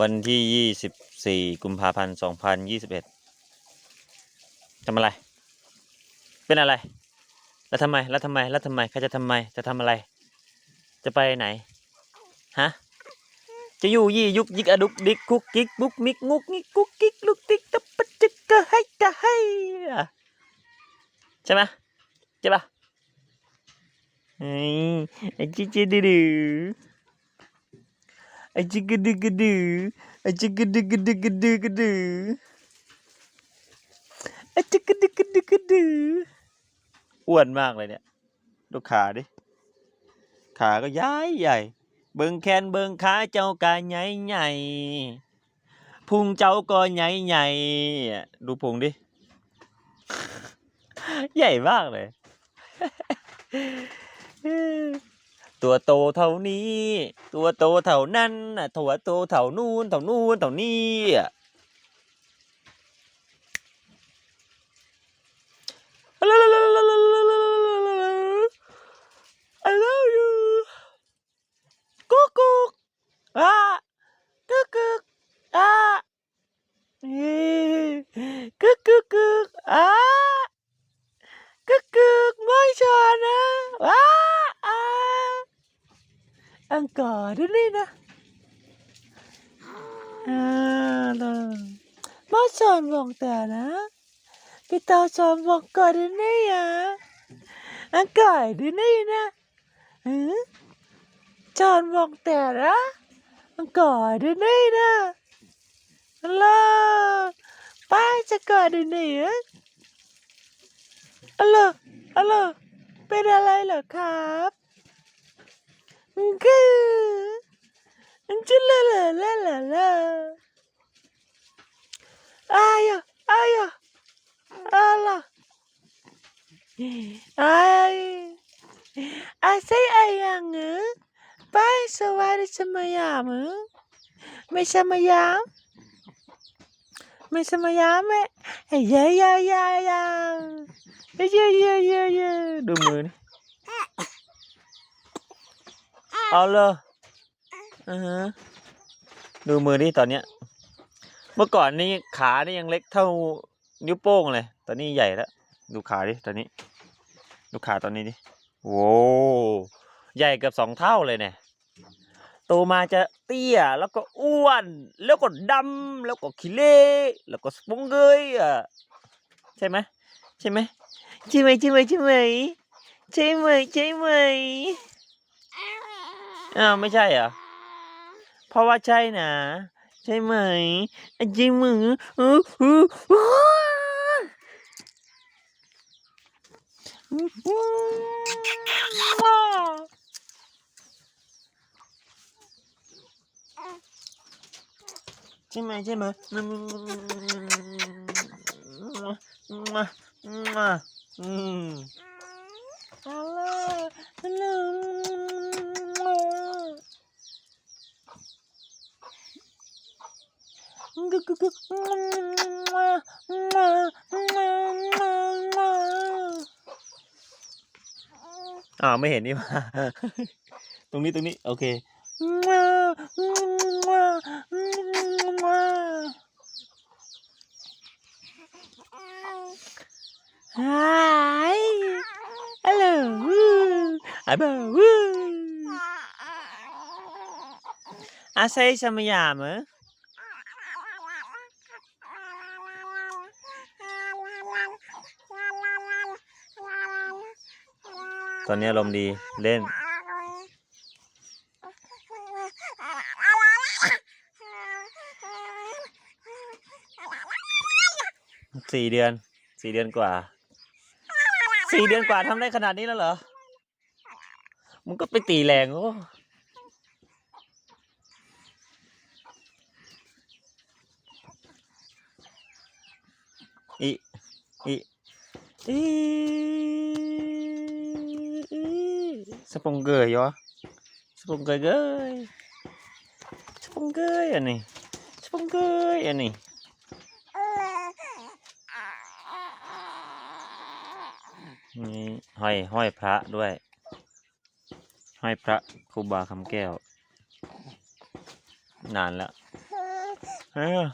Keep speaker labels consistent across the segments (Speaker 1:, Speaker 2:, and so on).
Speaker 1: วันที่ยี่สิบสี่กุมภาพันธ์สองพันยี่สิบเอ็ดทำอะไร เป็นอะไร แล้วทำไม แล้วทำไม แล้วทำไมใครจะทำไม จะทำอะไร จะไปไหน ฮะ จะอยู่ยี่ยุกยิกอะดุกดิกกุกกิกบุกมิกงุกงิกกุกกิกลุกติกตะปะจึกกะให้กะให้ใช่ไหมใช่ปะไอ้ไอ้จิ๊ดจิ๊ดดื้อ ไอจิ๊กกะดึกกะดือไอจิ๊กกะดึกกะดึกกะดือกะดือไอจิ๊กกะดึกกะดึกกะดืออ้วนมากเลยเนี่ยดูขาดิขาก็ย้ายใหญ่ เบิ่งแขนเบิ่งขาเจ้าก็ใหญ่ใหญ่พุงเจ้าก็ใหญ่ใหญ่ดูพุงดิ ใหญ่มากเลย ตัวโตเท่านี้ ตัวโตเท่านั้นน่ะตัวโตเท่านู้นเท่านู้นเท่านี้อะ I love you กุ๊กกุ๊กอะกุ๊กกุ๊กอะเอ้ยกุ๊กกุ๊กกุ๊กอะกุ๊กกุ๊กไม่ชอนนะอะอะอังกอร์ ด้นี่นะอ่าลยมาสอนบอกแต่นะพี่เตาสอนบอกก่อนด้วยนี่อะอังกอร์ด้วยนี่นะหือจอนบอกแต่นะมันกอดด้วยนี่นะฮัลโหลป้าจะกอดด้วยนี่อะฮัลโหลฮัลโหลเป็นอะไรเหรอครับ มันคือมันจะละละละละละอายอะอายอะอะไรอายอายใส่อายยังเงอ Pai, sawari samayama. May samayam. May samayam eh. Ay, yeah, yeah, yeah, yeah. Ay, yeah, yeah, yeah, yeah. ดูมือนี่ เอาเลยอือฮะดูมือนี่ตอนเนี้ย เมื่อก่อนนี่ขานี่ยังเล็กเท่านิ้วโป้งเลย ตอนนี้ใหญ่แล้ว ดูขาดิตอนนี้ ดูขาตอนนี้ดิ โว้ใหญ่เกือบสองเท่าเลยเนี่ยโตมาจะเตี้ยแล้วก็อ้วน แล้วก็ดำแล้วก็ขี้เละแล้วก็สปงเกยอะใช่ไหมใช่ไหมใช่ไหมใช่ไหมใช่ไหมใช่ไหมใช่ไหม อ้าวไม่ใช่เหรอ เพราะว่าใช่นะ ใช่ไหมอะจริงมึงอู้อู้อู้อู้ใช่ไหมใช่ไหมอืมมามาอืมฮัลโหลฮัลโหลกุ๊กกุ๊กกุ๊ก อ้าวไม่เห็นนี่มาตรงนี้ตรงนี้โอเค Hi. Hello. Hello. À say sao mà già mà? ตอนนี้อารม ณ์ดีเล่น สี่เดือน สี่เดือนกว่า สี่เดือนกว่าทำได้ขนาดนี้แล้วเหรอ มึงก็ไปตีแรงโอ้อีอีอี สปงเกยเหรอสปงเกยเกยสปงเกยอันนี้สปงเกยอันนี้มีห้อยห้อยพระด้วย ห้อยพระครูบาคำแก้ว นานแล้วเออ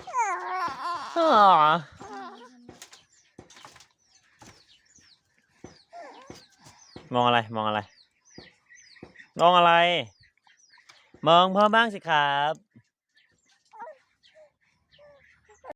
Speaker 1: มองอะไร มองอะไร มองอะไร มองพ่อบ้างสิครับ